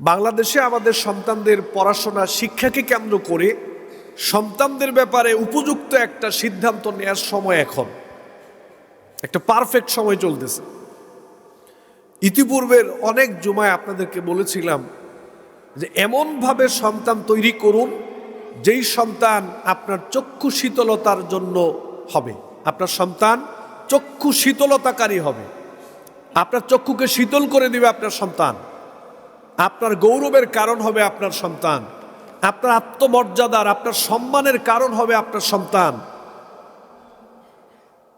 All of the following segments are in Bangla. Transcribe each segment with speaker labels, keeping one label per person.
Speaker 1: বাংলাদেশে আমাদের সন্তানদের পড়াশোনা, শিক্ষাকে কেন্দ্র করে সন্তানদের ব্যাপারে উপযুক্ত একটা সিদ্ধান্ত নেওয়ার সময় এখন। একটা পারফেক্ট সময় চলতেছে। ইতিপূর্বের অনেক জুমায় আপনাদেরকে বলেছিলাম যে, এমনভাবে সন্তান তৈরি করুন, যেই সন্তান আপনার চক্ষু শীতলতার জন্য হবে। আপনার সন্তান চক্ষু শীতলতাকারী হবে। আপনার চক্ষুকে শীতল করে দিবে আপনার সন্তান। আপনার গৌরবের কারণ হবে আপনার সন্তান। আপনার আত্মমর্যাদার, আপনার সম্মানের কারণ হবে আপনার সন্তান।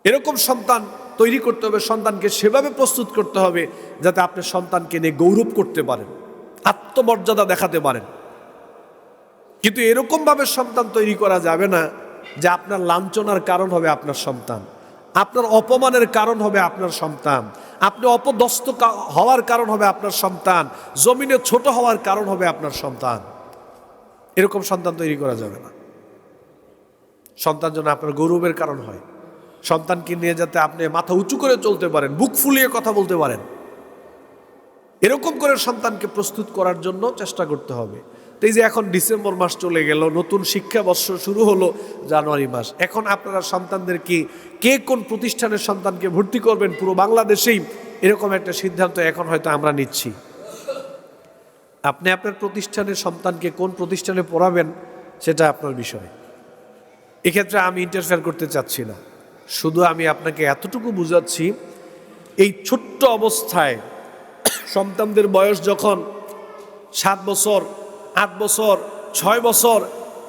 Speaker 1: এরকম সন্তান তৈরি করতে হবে, সন্তানকে সেভাবে প্রস্তুত করতে হবে, যাতে আপনি সন্তানকে নিয়ে গৌরব করতে পারেন, আত্মমর্যাদা দেখাতে পারেন। কিন্তু এরকমভাবে সন্তান তৈরি করা যাবে না যে আপনার লাঞ্ছনার কারণ হবে আপনার সন্তান। আপনার অপমানের কারণ হবে আপনার সন্তান। আপনি অপদস্থ হওয়ার কারণ হবে আপনার সন্তান। জমিনে ছোট হওয়ার কারণ হবে আপনার সন্তান। এরকম সন্তান তৈরি করা যাবে না। সন্তান যেন আপনার গৌরবের কারণ হয়। সন্তানকে নিয়ে যাতে আপনি মাথা উঁচু করে চলতে পারেন, বুক ফুলিয়ে কথা বলতে পারেন। এরকম করে সন্তানকে প্রস্তুত করার জন্য চেষ্টা করতে হবে। এই যে এখন ডিসেম্বর মাস চলে গেল, নতুন শিক্ষাবর্ষ শুরু হলো জানুয়ারি মাস। এখন আপনারা সন্তানদের কি, কে কোন প্রতিষ্ঠানের সন্তানকে ভর্তি করবেন? পুরো বাংলাদেশেই এরকম একটা সিদ্ধান্ত এখন হয়তো আমরা নিচ্ছি। আপনি আপনার প্রতিষ্ঠানের সন্তানকে কোন প্রতিষ্ঠানে পড়াবেন সেটা আপনার বিষয়। এক্ষেত্রে আমি ইন্টারফেয়ার করতে চাচ্ছি না। শুধু আমি আপনাকে এতটুকু বুঝাচ্ছি, এই ছোট্ট অবস্থায় সন্তানদের বয়স যখন সাত বছর আট বছর, ছয় বছর,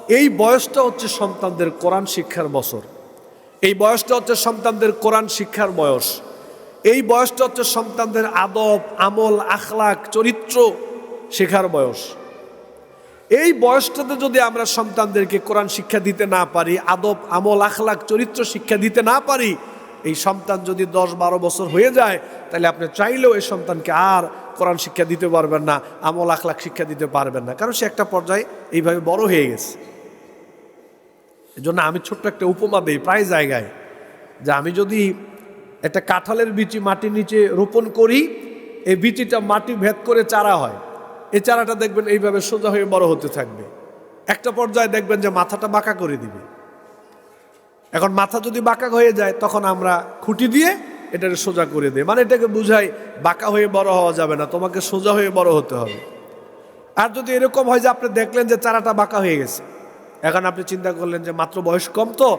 Speaker 1: এই বয়সটা হচ্ছে সন্তানদের কোরআন শিক্ষার বছর। এই বয়সটা হচ্ছে সন্তানদের কোরআন শিক্ষার বয়স। এই বয়সটা হচ্ছে সন্তানদের আদব, আমল, আখলাক, চরিত্র শেখার বয়স। এই বয়সটাতে যদি আমরা সন্তানদেরকে কোরআন শিক্ষা দিতে না পারি, আদব, আমল, আখলাক, চরিত্র শিক্ষা দিতে না পারি এই সন্তান যদি দশ বারো বছর হয়ে যায়, তাহলে আপনি চাইলেও এই সন্তানকে আর কোরআন শিক্ষা দিতে পারবেন না, আমল আখলাক শিক্ষা দিতে পারবেন না। কারণ সে একটা পর্যায়ে এইভাবে বড় হয়ে গেছে। এজন্য আমি ছোট্ট একটা উপমা দিই প্রায় জায়গায়, যে আমি যদি একটা কাঁঠালের বিচি মাটির নিচে রোপণ করি, এই বিচিটা মাটি ভেদ করে চারা হয়। এই চারাটা দেখবেন এইভাবে সোজা হয়ে বড় হতে থাকবে। একটা পর্যায়ে দেখবেন যে মাথাটা বাঁকা করে দিবে। এখন মাথা যদি বাঁকা হয়ে যায়, তখন আমরা খুঁটি দিয়ে এটাকে সোজা করে দিই। মানে এটাকে বুঝাই, বাঁকা হয়ে বড় হওয়া যাবে না, তোমাকে সোজা হয়ে বড় হতে হবে। আর যদি এরকম হয় যে আপনি দেখলেন যে চারাটা বাঁকা হয়ে গেছে, এখন আপনি চিন্তা করলেন যে মাত্র বয়স কম তো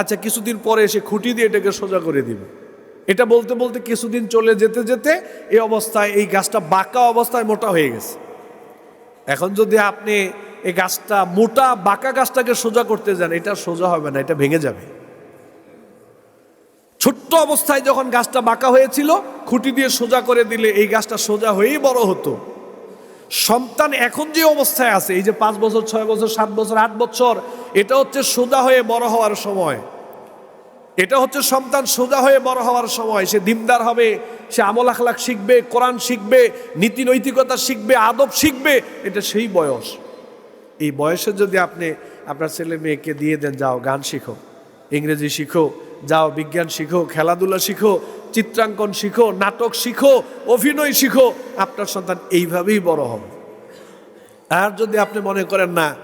Speaker 1: আচ্ছা কিছুদিন পরে এসে খুঁটি দিয়ে এটাকে সোজা করে দিবে। এটা বলতে বলতে কিছুদিন চলে যেতে যেতে এই অবস্থায়, এই গাছটা বাঁকা অবস্থায় মোটা হয়ে গেছে। এখন যদি আপনি এই গাছটা মোটা, বাঁকা গাছটাকে সোজা করতে যান, এটা সোজা হবে না, এটা ভেঙে যাবে। ছোট্ট অবস্থায় যখন গাছটা বাঁকা হয়েছিল, খুঁটি দিয়ে সোজা করে দিলে এই গাছটা সোজা হয়েই বড় হতো। সন্তান এখন যে অবস্থায় আছে, এই যে পাঁচ বছর, ছয় বছর, সাত বছর, আট বছর, এটা হচ্ছে সোজা হয়ে বড় হওয়ার সময়। এটা হচ্ছে সন্তান সোজা হয়ে বড় হওয়ার সময়। সে দিনদার হবে, সে আমল আখলাক শিখবে, কোরআন শিখবে, নীতি নৈতিকতা শিখবে, আদব শিখবে, এটা সেই বয়স। এই বয়সে যদি আপনি আপনার ছেলে মেয়েকে দিয়ে দেন, যাও, গান শিখো, ইংরেজি শিখো যাও, বিজ্ঞান শিখো, খেলাধুলা শিখো, চিত্রাঙ্কন শিখো, নাটক শিখো, অভিনয় শিখো। আপনার সন্তান এইভাবেই বড় হবে। আর যদি আপনি মনে করেন, না,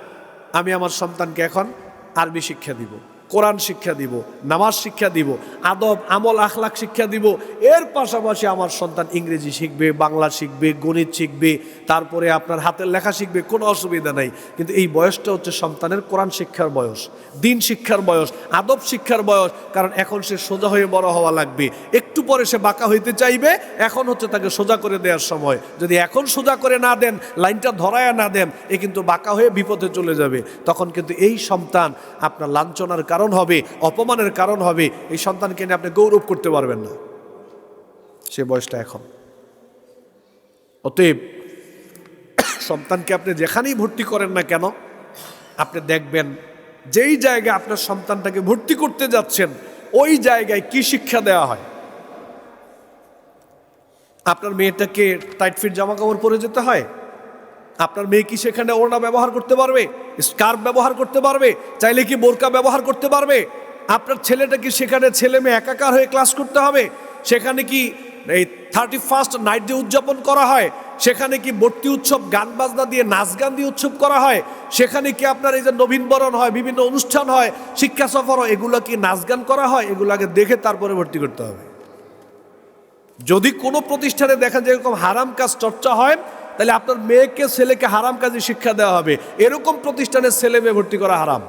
Speaker 1: আমি আমার সন্তানকে এখন আরবি শিক্ষা দিব। কোরআন শিক্ষা দিব, নামাজ শিক্ষা দিব, আদব, আমল আখলাক শিক্ষা দিব। এর পাশাপাশি আমার সন্তান ইংরেজি শিখবে, বাংলা শিখবে, গণিত শিখবে, তারপরে আপনার হাতের লেখা শিখবে, কোনো অসুবিধা নাই। কিন্তু এই বয়সটা হচ্ছে সন্তানের কোরআন শিক্ষার বয়স, দিন শিক্ষার বয়স, আদব শিক্ষার বয়স, কারণ এখন সে সোজা হয়ে বড় হওয়া লাগবে। একটু পরে সে বাঁকা হইতে চাইবে, এখন হচ্ছে তাকে সোজা করে দেওয়ার সময়। যদি এখন সোজা করে না দেন, লাইনটা ধরায়া না দেন, এ কিন্তু বাঁকা হয়ে বিপদে চলে যাবে। তখন কিন্তু এই সন্তান আপনার লাঞ্ছনার কারণ হবে, অপমানের কারণ হবে, এই সন্তানকে নিয়ে আপনি গৌরব করতে পারবেন না। সে বয়সটা এখন। অতএব সন্তানকে আপনি যেখানেই ভর্তি করেন না কেন, আপনি দেখবেন যেই জায়গায় আপনার সন্তানটাকে ভর্তি করতে যাচ্ছেন, ওই জায়গায় কি শিক্ষা দেওয়া হয়? আপনার মেয়েটাকে টাইট ফিট জামা কাপড় পরে যেতে হয়? আপনার মেয়ে কি সেখানে ওড়না ব্যবহার করতে পারবে? স্কার্ফ ব্যবহার করতে পারবে? চাইলে কি বোরকা ব্যবহার করতে পারবে? আপনার ছেলেটা কি সেখানে ছেলে মেয়ে একাকার হয়ে ক্লাস করতে হবে? সেখানে কি এই থার্টি ফার্স্ট নাইট ডে উদযাপন করা হয়, সেখানে কি ভর্তি উৎসব, গান বাজনা দিয়ে, নাচ গান দিয়ে উৎসব করা হয়? সেখানে কি আপনার এই যে নবীনবরণ হয়, বিভিন্ন অনুষ্ঠান হয়, শিক্ষা সফর হয়, এগুলো কি নাচ গান করা হয়? এগুলোকে দেখে তারপরে ভর্তি করতে হবে। যদি কোনো প্রতিষ্ঠানে দেখেন যে এরকম হারাম কাজ চর্চা হয় তাহলে আপনার মেয়েকে, ছেলেকে হারাম কাজে শিক্ষা দেওয়া হবে। এরকম প্রতিষ্ঠানের ছেলে মেয়ে ভর্তি করা হারাম।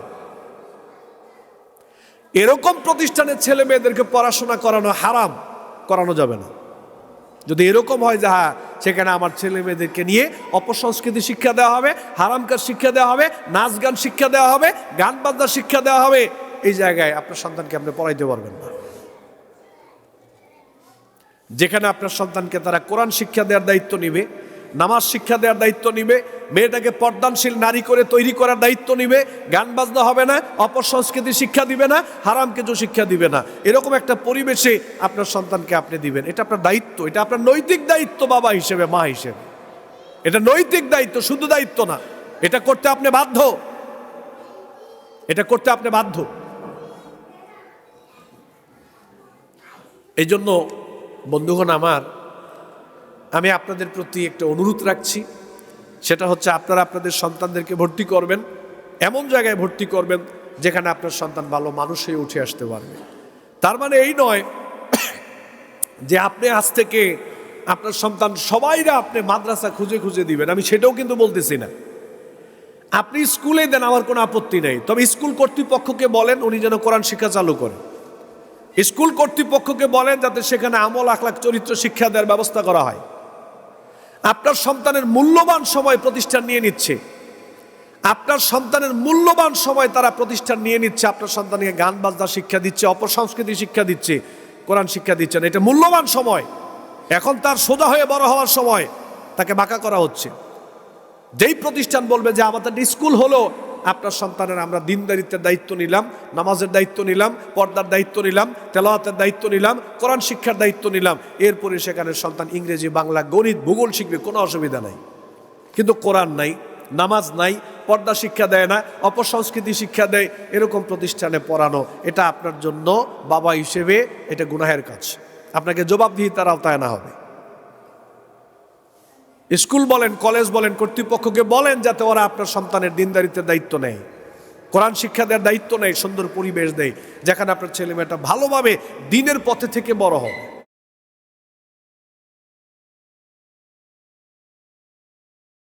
Speaker 1: এরকম প্রতিষ্ঠানের ছেলে মেয়েদেরকে পড়াশোনা করানো হারাম, করানো যাবে না। যদি এরকম হয় যে হ্যাঁ সেখানে আমার ছেলে মেয়েদেরকে নিয়ে অপসংস্কৃতি শিক্ষা দেওয়া হবে, হারাম কাজ শিক্ষা দেওয়া হবে, নাচ গান শিক্ষা দেওয়া হবে, গান বাজনা শিক্ষা দেওয়া হবে, এই জায়গায় আপনার সন্তানকে আপনি পড়াইতে পারবেন না। যেখানে আপনার সন্তানকে তারা কোরআন শিক্ষা দেওয়ার দায়িত্ব নিবে নামাজ শিক্ষা দেওয়ার দায়িত্ব নিবে, মেয়েটাকে পর্দানশীল নারী করে তৈরি করার দায়িত্ব নিবে, গান বাজনা হবে না, অপসংস্কৃতি শিক্ষা দিবে না, হারাম কিছু শিক্ষা দিবে না। এরকম একটা পরিবেশে আপনার সন্তানকে আপনি দিবেন। এটা আপনার দায়িত্ব, এটা আপনার নৈতিক দায়িত্ব বাবা হিসেবে, মা হিসেবে। এটা নৈতিক দায়িত্ব, শুধু দায়িত্ব না, এটা করতে আপনি বাধ্য। এটা করতে আপনি বাধ্য। এই জন্য বন্ধুগণ আমার আমি আপনাদের প্রতি একটা অনুরোধ রাখছি। সেটা হচ্ছে আপনারা আপনাদের সন্তানদেরকে ভর্তি করবেন, এমন জায়গায় ভর্তি করবেন যেখানে আপনার সন্তান ভালো মানুষ হয়ে উঠে আসতে পারবে। তার মানে এই নয় যে আপনি আজ থেকে আপনার সন্তান সবাইরা আপনি মাদ্রাসা খুঁজে খুঁজে দিবেন। আমি সেটাও কিন্তু বলতেছি না। আপনি স্কুলে দেন, আমার কোনো আপত্তি নেই। তবে স্কুল কর্তৃপক্ষকে বলেন, উনি যেন কোরআন শিক্ষা চালু করেন স্কুল কর্তৃপক্ষকে বলেন, যাতে সেখানে আমল, আখলাখ, চরিত্র, শিক্ষা দেওয়ার ব্যবস্থা করা হয়। আপনার সন্তানের মূল্যবান সময় প্রতিষ্ঠান নিয়ে নিচ্ছে। আপনার সন্তানের মূল্যবান সময় তারা প্রতিষ্ঠান নিয়ে নিচ্ছে, আপনার সন্তানকে গান, বাজনা শিক্ষা দিচ্ছে, অপসংস্কৃতি শিক্ষা দিচ্ছে, কোরআন শিক্ষা দিচ্ছে না। এটা মূল্যবান সময়। এখন তার সোজা হয়ে বড় হওয়ার সময় তাকে বাঁকা করা হচ্ছে। যেই প্রতিষ্ঠান বলবে যে, আমাদের স্কুল হলো আপনার সন্তানের আমরা দিনদারিত্বের দায়িত্ব নিলাম, নামাজের দায়িত্ব নিলাম, পর্দার দায়িত্ব নিলাম, তেলাওয়াতের দায়িত্ব নিলাম, কোরআন শিক্ষার দায়িত্ব নিলাম। এরপরে সেখানে সন্তান ইংরেজি, বাংলা, গণিত, ভূগোল শিখবে, কোনো অসুবিধা নাই। কিন্তু কোরআন নাই, নামাজ নাই, পর্দা শিক্ষা দেয় না, অপসংস্কৃতি শিক্ষা দেয়, এরকম প্রতিষ্ঠানে পড়ানো, এটা আপনার জন্য বাবা হিসেবে এটা গুনাহের কাজ। আপনাকে জবাবদিহিতার আওতায় না হবে। স্কুল বলেন, কলেজ বলেন, কর্তৃপক্ষকে বলেন যাতে ওরা আপনার সন্তানের দিনদারিতে দায়িত্ব নেয়। কোরআন শিক্ষা দেওয়ার দায়িত্ব নেয়, সুন্দর পরিবেশ দেয়, যেখানে আপনার ছেলেমেয়েটা ভালোভাবে দিনের পথে থেকে বড় হবে